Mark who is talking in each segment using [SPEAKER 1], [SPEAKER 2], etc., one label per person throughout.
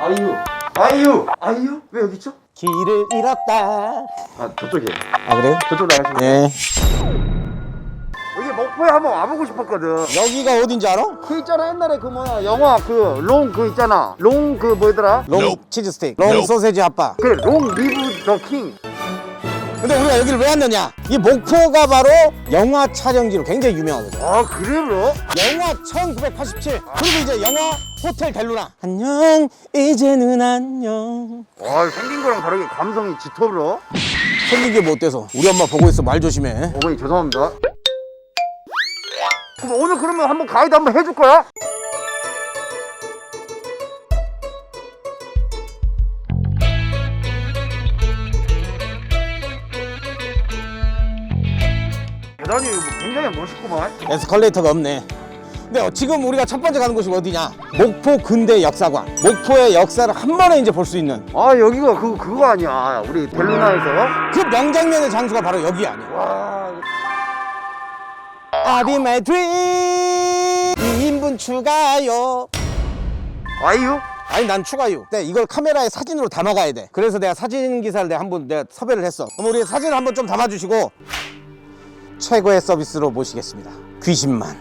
[SPEAKER 1] 아이유 아이유 아이유 왜 여기 있죠?
[SPEAKER 2] 길을 잃었다.
[SPEAKER 1] 아 저쪽이에요
[SPEAKER 2] 아 그래요?
[SPEAKER 1] 저쪽 나가시면
[SPEAKER 2] 네.
[SPEAKER 1] 여기 목포에 한번 와보고 싶었거든
[SPEAKER 2] 여기가 어딘지 알아?
[SPEAKER 1] 그 있잖아 옛날에 그 뭐야 영화 그 롱 그 있잖아 롱 그 뭐더라
[SPEAKER 2] 롱 치즈 스테이크, 롱 소세지 핫바.
[SPEAKER 1] 그롱 리브 더 킹
[SPEAKER 2] 근데 우리가 여기를 왜 왔느냐? 이 목포가 바로 영화 촬영지로 굉장히 유명하거든.
[SPEAKER 1] 아 그래 bro?
[SPEAKER 2] 영화 1987. 그리고 이제 영화 호텔 델루나. 안녕, 이제는 안녕.
[SPEAKER 1] 와 생긴 거랑 다르게 감성이 짙어 bro
[SPEAKER 2] 생긴 게 뭐 어때서? 우리 엄마 보고 있어. 말 조심해.
[SPEAKER 1] 어머니 죄송합니다 그럼 오늘 그러면 한번 가이드 한번 해줄 거야? 대단히 이거 굉장히 멋있구만
[SPEAKER 2] 에스컬레이터가 없네. 근데 어, 지금 우리가 첫 번째 가는 곳이 어디냐? 목포 근대 역사관. 목포의 역사를 한 번에 이제 볼 수 있는
[SPEAKER 1] 아 여기가 그, 그거 아니야 우리 델루나에서
[SPEAKER 2] 그 명장면의 장소가 바로 여기 아니야.
[SPEAKER 1] 와
[SPEAKER 2] dream. 2인분 추가요.
[SPEAKER 1] 아이유?
[SPEAKER 2] 아니 난 추가요. 네, 이걸 카메라에 사진으로 담아가야 돼. 그래서 내가 사진 기사를 내가 한번 내가 섭외를 했어. 그럼 우리 사진을 한번 좀 담아주시고 최고의 서비스로 모시겠습니다. 귀신만.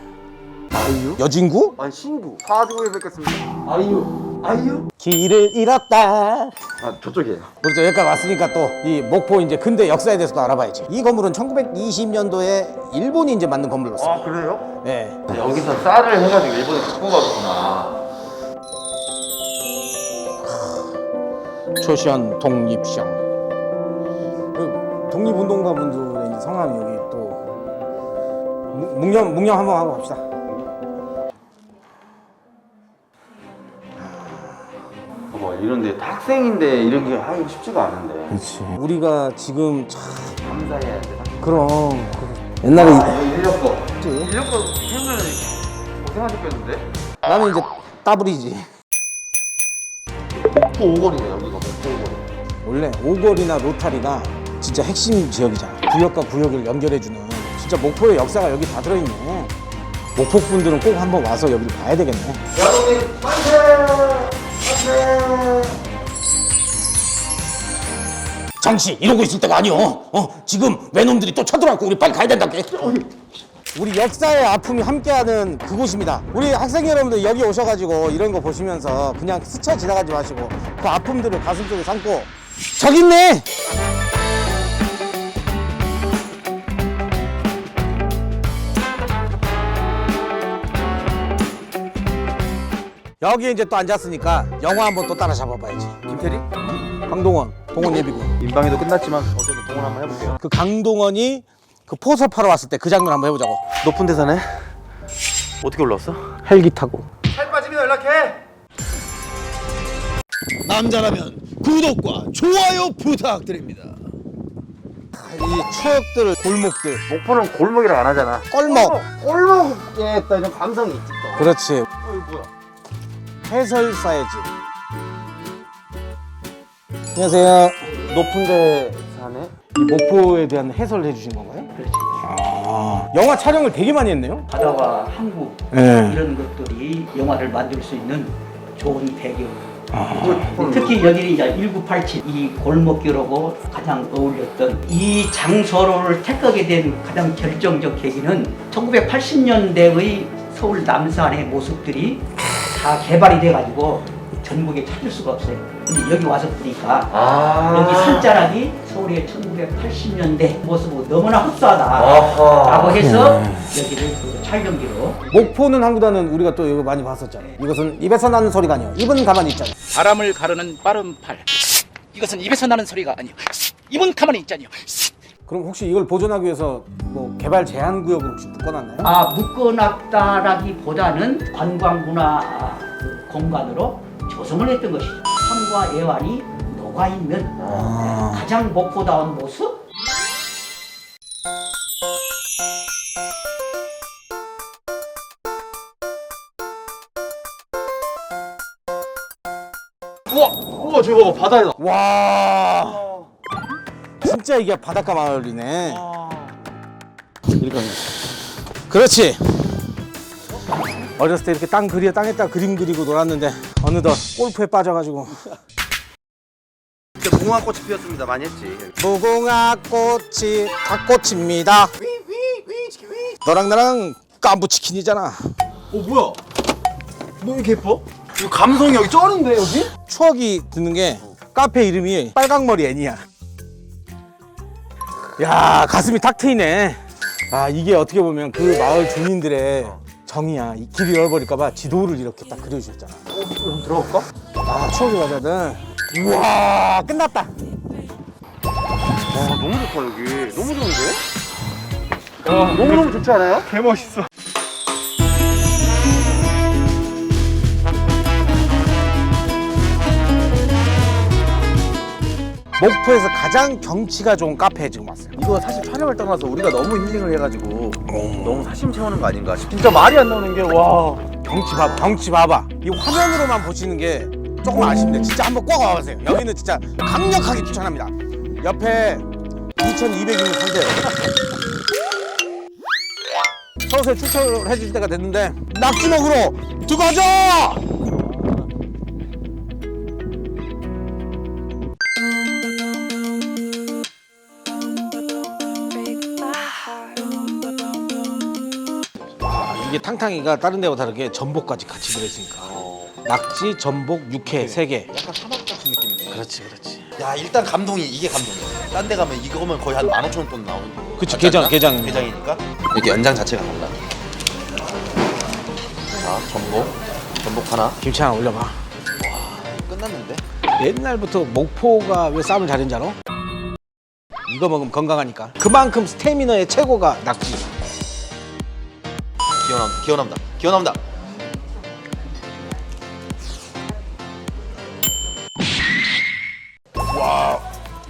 [SPEAKER 1] 아이유?
[SPEAKER 2] 여진구?
[SPEAKER 1] 아니 신구 사주에 뵙겠습니다 아이유 아이유?
[SPEAKER 2] 길을 잃었다.
[SPEAKER 1] 아 저쪽이에요
[SPEAKER 2] 또 여기까지 왔으니까 또 이 목포 이제 근대 역사에 대해서도 알아봐야지. 이 건물은 1920년도에 일본이 이제 만든 건물로서.
[SPEAKER 1] 아 그래요?
[SPEAKER 2] 네.
[SPEAKER 1] 여기서 쌀을 해가지고 일본에 갖고 가구나
[SPEAKER 2] 초시현 독립시장. 그 독립운동가 분들의 이제 성함이 여기 또 묵- 묵념 묵념 한번 하고 갑시다.
[SPEAKER 1] 뭐 이런데 학생인데 이런 게 하기 쉽지가 않은데
[SPEAKER 2] 그렇지. 우리가 지금 참
[SPEAKER 1] 감사해야 돼
[SPEAKER 2] 그럼 그 옛날에
[SPEAKER 1] 아, 인력거? 인력거 태우면 고생하셨겠는데?
[SPEAKER 2] 나는 이제 따블이지.
[SPEAKER 1] 목포 오거리네 여기가 목포 오거리
[SPEAKER 2] 원래 오거리나 로타리가 진짜 핵심 지역이잖아. 구역과 구역을 연결해주는 진짜 목포의 역사가 여기 다 들어있네. 목포 분들은 꼭 한번 와서 여기를 봐야 되겠네.
[SPEAKER 1] 여러분 만세! 만세!
[SPEAKER 2] 장씨 이러고 있을 때가 아니오. 어 지금 외놈들이 또 쳐들어왔고 우리 빨리 가야 된다 게. 우리 역사의 아픔이 함께하는 그곳입니다. 우리 학생 여러분들 여기 오셔가지고 이런 거 보시면서 그냥 스쳐 지나가지 마시고 그 아픔들을 가슴속에 삼고 저기 있네. 여기 이제 또 앉았으니까 영화 한번 또 따라 잡아봐야지.
[SPEAKER 1] 김태리?
[SPEAKER 2] 강동원, 동원 예비군.
[SPEAKER 1] 인방에도 끝났지만 어쨌든 동원 한번 해볼게요
[SPEAKER 2] 그 강동원이 그 포섭하러 왔을 때 그 장면 한번 해보자고.
[SPEAKER 1] 높은 데사네 어떻게 올라왔어?
[SPEAKER 2] 헬기 타고.
[SPEAKER 1] 살 빠지면 연락해
[SPEAKER 3] 남자라면 구독과 좋아요 부탁드립니다.
[SPEAKER 2] 이 추억들, 골목들.
[SPEAKER 1] 목포는 골목이라 안 하잖아
[SPEAKER 2] 껄먹.
[SPEAKER 1] 골목에 또 이런 감성이 있지 또
[SPEAKER 2] 그렇지.
[SPEAKER 1] 어, 이거 뭐야
[SPEAKER 2] 해설사의 집. 안녕하세요.
[SPEAKER 1] 높은 데 사네?
[SPEAKER 2] 이 목포에 대한 해설을 해주신 건가요?
[SPEAKER 4] 그렇죠.
[SPEAKER 2] 아, 영화 촬영을 되게 많이 했네요.
[SPEAKER 4] 바다와 항구
[SPEAKER 2] 네.
[SPEAKER 4] 이런 것들이 영화를 만들 수 있는 좋은 배경.
[SPEAKER 2] 아.
[SPEAKER 4] 특히 여기는 이제 1987 이 골목길하고 가장 어울렸던 이 장소를 택하게 된 가장 결정적 계기는 1980년대의 서울 남산의 모습들이 다 개발이 돼가지고 전국에 찾을 수가 없어요. 근데 여기 와서 보니까
[SPEAKER 1] 아
[SPEAKER 4] 여기 산자락이 서울의 1980년대 모습하고 너무나 흡사하다.
[SPEAKER 1] 아하
[SPEAKER 4] 라고 해서 여기를 그 촬영기로
[SPEAKER 2] 목포는 항구단은 우리가 또 이거 많이 봤었잖아요. 이것은 입에서 나는 소리가 아니에요. 입은 가만히 있잖아요.
[SPEAKER 5] 바람을 가르는 빠른 팔. 이것은 입에서 나는 소리가 아니요. 입은 가만히 있잖요.
[SPEAKER 2] 그럼 혹시 이걸 보존하기 위해서 뭐 개발 제한 구역을 혹시 묶어놨나요?
[SPEAKER 4] 아 묶어놨다라기보다는 관광문화 그 공간으로 조성을 했던 것이죠. 산과 애완이 녹아 있는
[SPEAKER 2] 아.
[SPEAKER 4] 가장 목포다운 모습
[SPEAKER 1] 우와 우와 저거 봐봐 바다에다
[SPEAKER 2] 와. 진짜 이게 바닷가 마을이네. 이렇게 하면. 그렇지. 어렸을 때 이렇게 땅 그리 땅에다 그림 그리고 놀았는데 어느덧 골프에 빠져가지고
[SPEAKER 1] 그때 무궁화 꽃이 피었습니다. 많이 했지.
[SPEAKER 2] 무궁화 꽃이 닭꽃입니다 너랑 나랑 깐부 치킨이잖아
[SPEAKER 3] 어 뭐야? 너 이렇게 예뻐? 감성이 여기 쩌는데 여기?
[SPEAKER 2] 추억이 드는 게 카페 이름이 빨강머리 애니야 야 가슴이 탁 트이네 아 이게 어떻게 보면 그 마을 주민들의 정이야 이 길이 잃어버릴까봐 지도를 이렇게 딱 그려주셨잖아
[SPEAKER 1] 그럼 들어갈까?
[SPEAKER 2] 아 추억의 과자들 우와 끝났다
[SPEAKER 1] 와 너무 좋다 여기. 너무 좋은데? 너무 너무 좋지 않아요?
[SPEAKER 3] 개 멋있어.
[SPEAKER 2] 목포에서 가장 경치가 좋은 카페에 지금 왔어요.
[SPEAKER 6] 이거 사실 촬영을 떠나서 우리가 너무 힐링을 해가지고 너무 사심 채우는 거 아닌가 싶 진짜 말이 안 나오는 게 와.
[SPEAKER 2] 경치 봐봐 경치 봐봐. 이 화면으로만 보시는 게 조금 아쉽네. 진짜 한번 꼭 와보세요. 여기는 진짜 강력하게 추천합니다. 옆에 2200이면 상대요. 서서히 추천을 해줄 때가 됐는데 낙지 먹으러 들어가자 탕탕이가 다른 데와 다르게 전복까지 같이 들어있으니까 낙지, 전복, 육회 세 개.
[SPEAKER 6] 약간 사막 같은 느낌이네
[SPEAKER 2] 그렇지, 그렇지.
[SPEAKER 6] 야 일단 감동이 이게 감동이야 딴 데 가면 이거면 거의 한 15,000원 돈 나오는 거
[SPEAKER 2] 그치, 게장? 게장.
[SPEAKER 6] 게장이니까 이렇게 연장 자체가 달라 자 전복 전복 하나
[SPEAKER 2] 김치 하나 올려봐.
[SPEAKER 6] 끝났는데
[SPEAKER 2] 옛날부터 목포가 왜 쌈을 잘했는지 알아? 이거 먹으면 건강하니까. 그만큼 스태미너의 최고가 낙지.
[SPEAKER 6] 기어남 기어남다 기어남다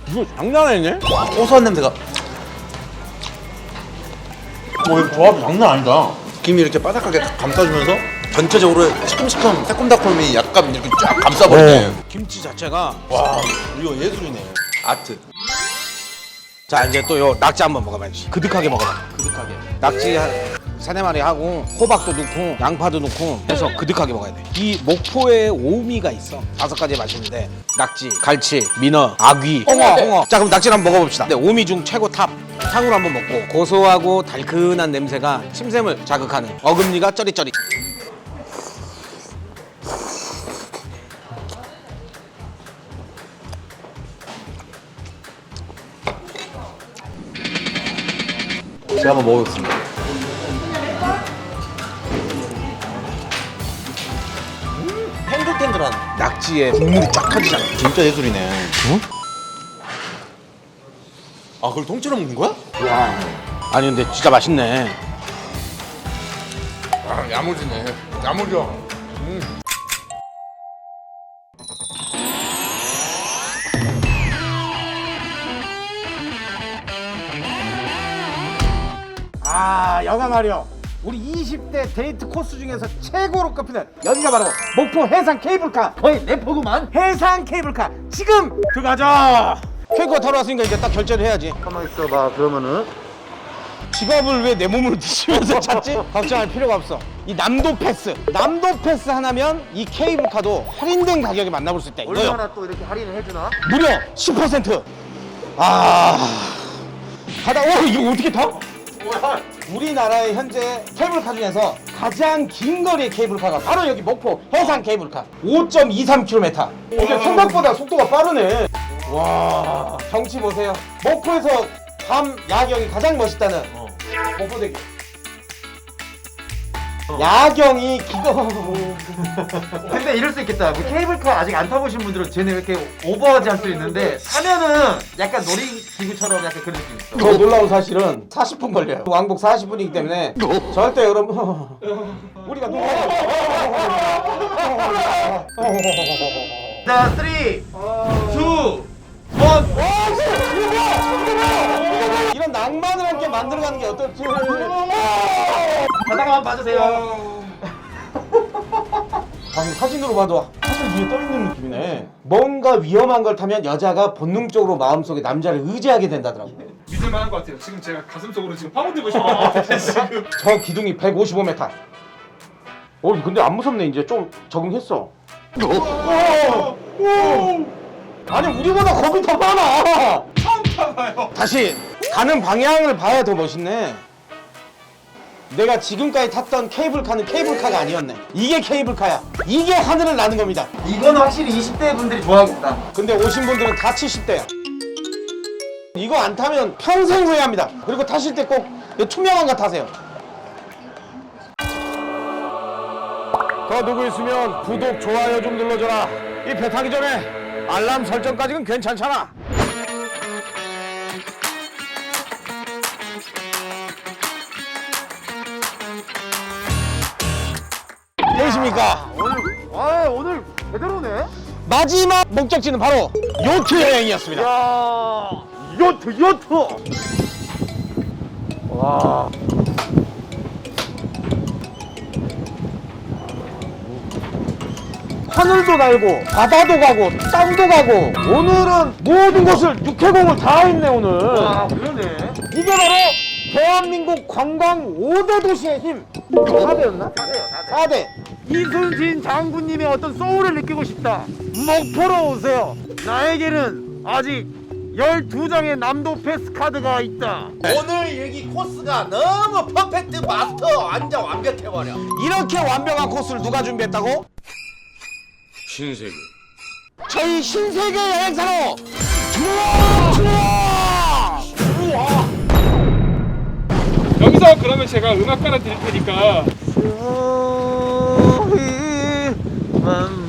[SPEAKER 2] 이거 장난 아니네?
[SPEAKER 6] 와 고소한 냄새가 오 조합이 장난 아니다 김이 이렇게 바삭하게 딱 감싸주면서 전체적으로 시큼시큼 새콤달콤이 약간 이렇게 쫙 감싸버리네
[SPEAKER 2] 김치 자체가.
[SPEAKER 6] 와 이거 예술이네 아트
[SPEAKER 2] 자, 이제 또 요 낙지 한번 먹어봐야지. 그득하게 먹어봐. 그득하게. 낙지 한 세네 마리 하고 호박도 넣고 양파도 넣고 해서 그득하게 먹어야 돼. 이 목포에 오미가 있어. 다섯 가지 맛있는데 낙지, 갈치, 민어, 아귀, 홍어, 홍어. 자, 그럼 낙지를 한번 먹어봅시다. 네, 오미 중 최고 탑. 탕으로 한번 먹고 고소하고 달큰한 냄새가 침샘을 자극하는 어금니가 쩌릿쩌릿.
[SPEAKER 6] 제가 한번 먹어보겠습니다 탱글탱글한
[SPEAKER 2] 낙지에 국물이 쫙 터지잖아.
[SPEAKER 6] 진짜 예술이네 응? 아 그걸 통째로 먹는 거야?
[SPEAKER 2] 아니 근데 진짜 맛있네.
[SPEAKER 6] 아 야무지네 야무져
[SPEAKER 2] 아 여가 말이요 우리 20대 데이트 코스 중에서 최고로 꼽히는 여기가 바로 목포 해상 케이블카 거의 내포구만 해상 케이블카 지금 들어가자 케이크가 타러 왔으니까 이제 딱 결제를 해야지
[SPEAKER 1] 가만 있어봐. 그러면은
[SPEAKER 2] 직업을 왜 내 몸으로 드시면서 찾지? 걱정할 필요가 없어 이 남도 패스 남도 패스 하나면 이 케이블카도 할인된 가격에 만나볼 수 있다 이거요
[SPEAKER 1] 얼마나 또 이렇게 할인을 해주나?
[SPEAKER 2] 무려 10%! 아. 가다, 오, 이거 어떻게 타? 우리나라의 현재 케이블카 중에서 가장 긴 거리의 케이블카가 바로 여기 목포 해상 케이블카 5.23km. 근데 생각보다 속도가 빠르네. 와, 경치 보세요. 목포에서 밤 야경이 가장 멋있다는 목포대교. 야경이 기가
[SPEAKER 1] 근데 이럴 수 있겠다. 뭐 케이블카 아직 안 타보신 분들은 쟤네 왜 이렇게 오버하지 할수 있는데 타면은 약간 놀이기구처럼 약간 그런 느낌 있어.
[SPEAKER 2] 더 놀라운 사실은 40분 걸려요. 왕복 40분이기 때문에 절대 여러분 우리가
[SPEAKER 1] 자, 3, 2,
[SPEAKER 2] 이런 낭만을 함께 만들어가는 게 어떨지.
[SPEAKER 1] 바닥 한번 봐주세요.
[SPEAKER 2] 방금 사진으로 봐도 하늘 위에 떠 있는 느낌이네. 뭔가 위험한 걸 타면 여자가 본능적으로 마음속에 남자를 의지하게 된다더라고.
[SPEAKER 7] 믿을만한 것 같아요. 지금 제가 가슴속으로 지금 파고들고 싶어요. 지금.
[SPEAKER 2] 저 기둥이 155m. 어, 근데 안 무섭네 이제 좀 적응했어. 아니 우리보다 겁이 더 많아.
[SPEAKER 7] 처음 타봐요.
[SPEAKER 2] 다시 가는 방향을 봐야 더 멋있네. 내가 지금까지 탔던 케이블카는 케이블카가 아니었네. 이게 케이블카야. 이게 하늘을 나는 겁니다.
[SPEAKER 1] 이거는 확실히 20대 분들이 좋아하겠다.
[SPEAKER 2] 근데 오신 분들은 다 70대야. 이거 안 타면 평생 후회합니다. 그리고 타실 때 꼭 투명한 거 타세요. 더 누구 있으면 구독, 좋아요 좀 눌러줘라. 이 배 타기 전에 알람 설정까지는 괜찮잖아. 보이십니까?
[SPEAKER 1] 오늘 아 오늘 제대로네.
[SPEAKER 2] 마지막 목적지는 바로 요트 여행이었습니다.
[SPEAKER 1] 야 요트 요트.
[SPEAKER 2] 하늘도 날고 바다도 가고 땅도 가고 오늘은 모든 곳을 육해공을 다 했네 오늘
[SPEAKER 1] 아 그러네.
[SPEAKER 2] 이게 바로 대한민국 관광 5대 도시의 힘 4대였나? 4대 이순신 장군님의 어떤 소울을 느끼고 싶다. 목포로 오세요. 나에게는 아직 12장의 남도 패스 카드가 있다.
[SPEAKER 6] 오늘 여기 코스가 너무 퍼펙트 마스터 완전 완벽해버려.
[SPEAKER 2] 이렇게 완벽한 코스를 누가 준비했다고?
[SPEAKER 6] 신세계.
[SPEAKER 2] 저희 신세계 여행사로 주워 주워
[SPEAKER 7] 여기서 그러면 제가 음악 깔아 드릴 테니까
[SPEAKER 1] Um.